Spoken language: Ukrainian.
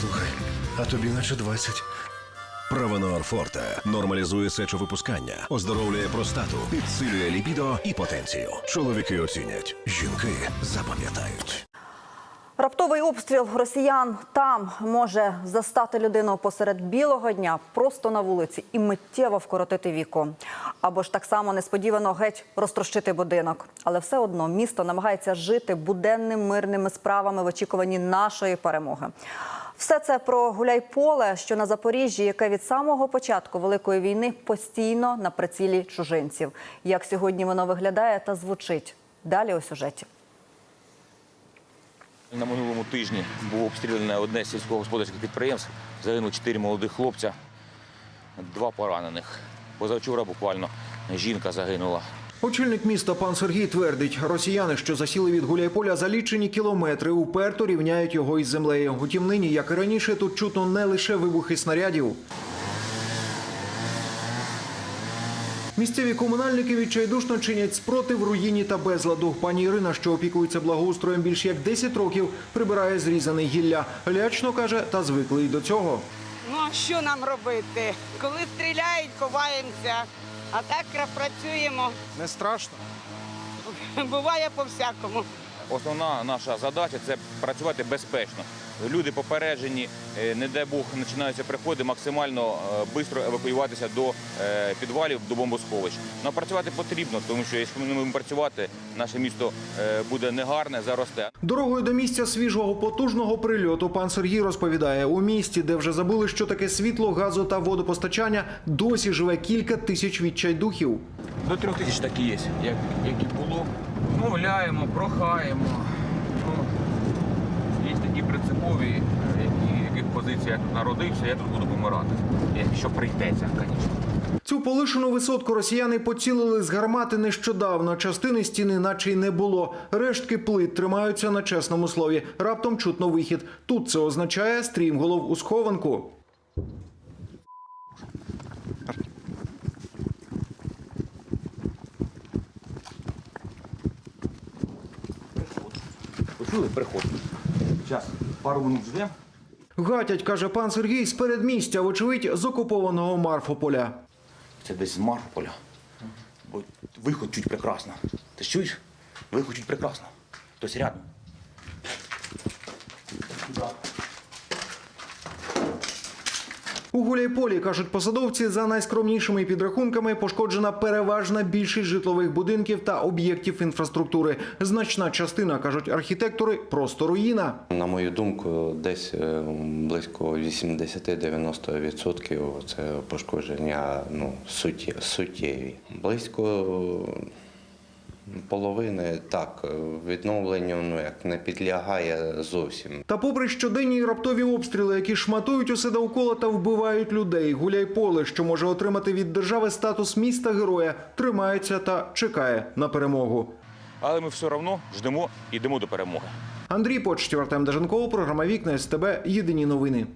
Слухай, а тобі наче 20. Правонор Форте нормалізує сечовипускання, оздоровлює простату, підсилює лібідо і потенцію. Чоловіки оцінять, жінки запам'ятають. Раптовий обстріл росіян там може застати людину посеред білого дня просто на вулиці і миттєво вкоротити віку. Або ж так само несподівано геть розтрощити будинок. Але все одно місто намагається жити буденним мирними справами в очікуванні нашої перемоги. Все це про гуляйполе, що на Запоріжжі, яке від самого початку великої війни постійно на прицілі чужинців. Як сьогодні воно виглядає та звучить далі у сюжеті. На минулому тижні було обстріляне одне з сільськогосподарських підприємств. Загинуло чотири молодих хлопця, два поранених. Позавчора буквально жінка загинула. Очільник міста пан Сергій твердить, росіяни, що засіли від Гуляйполя за лічені кілометри, уперто рівняють його із землею. Утім, нині, як і раніше, тут чутно не лише вибухи снарядів. Місцеві комунальники відчайдушно чинять спротив руїні та безладу. Пані Ірина, що опікується благоустроєм більш як 10 років, прибирає зрізане гілля. Лячно каже, та звиклий до цього. Ну а що нам робити? Коли стріляють, ховаємося, а так працюємо. Не страшно. Буває по-всякому. Основна наша задача це працювати безпечно. Люди попереджені, е, не дай Бог починаються приходи, максимально швидко евакуюватися до е, підвалів, до бомбосховищ. Ну, працювати потрібно, тому що якщо ми не будемо працювати, наше місто е, буде негарне, заросте. Дорогою до місця свіжого потужного прильоту пан Сергій розповідає, у місті, де вже забули, що таке світло, газу та водопостачання, досі живе кілька тисяч відчайдухів. До трьох тисяч такі є, як, як і було. Мовляємо, прохаємо. Ну, є такі принципові, які, яких позиція я тут народився, я тут буду помирати. Якщо прийдеться, звісно. Цю полишену висотку росіяни поцілили з гармати нещодавно. Частини стіни, наче й не було. Рештки плит тримаються на чесному слові. Раптом чутно вихід. Тут це означає стрімголов у схованку. Почули? Приход. Зараз пару минут ждемо. Гатять, каже пан Сергій, з передмістя, вочевидь, з окупованого Марфополя. Це десь з Марфополя. Бо виход чуть прекрасно. Ти чуєш? Виход чуть прекрасно. Хтось рядом. У Гуляйполі, кажуть посадовці, за найскромнішими підрахунками пошкоджена переважна більшість житлових будинків та об'єктів інфраструктури. Значна частина, кажуть архітектори, просто руїна. На мою думку, десь е, близько 80-90% це пошкодження ну, суттє- суттєві. Близько половини так, відновленню ну, як не підлягає зовсім. Та попри щоденні раптові обстріли, які шматують усе довкола та вбивають людей, Гуляйполе, що може отримати від держави статус міста героя, тримається та чекає на перемогу. Але ми все одно ждемо і йдемо до перемоги. Андрій Почтів, Артем Деженков, програма Вікна СТБ. Єдині новини.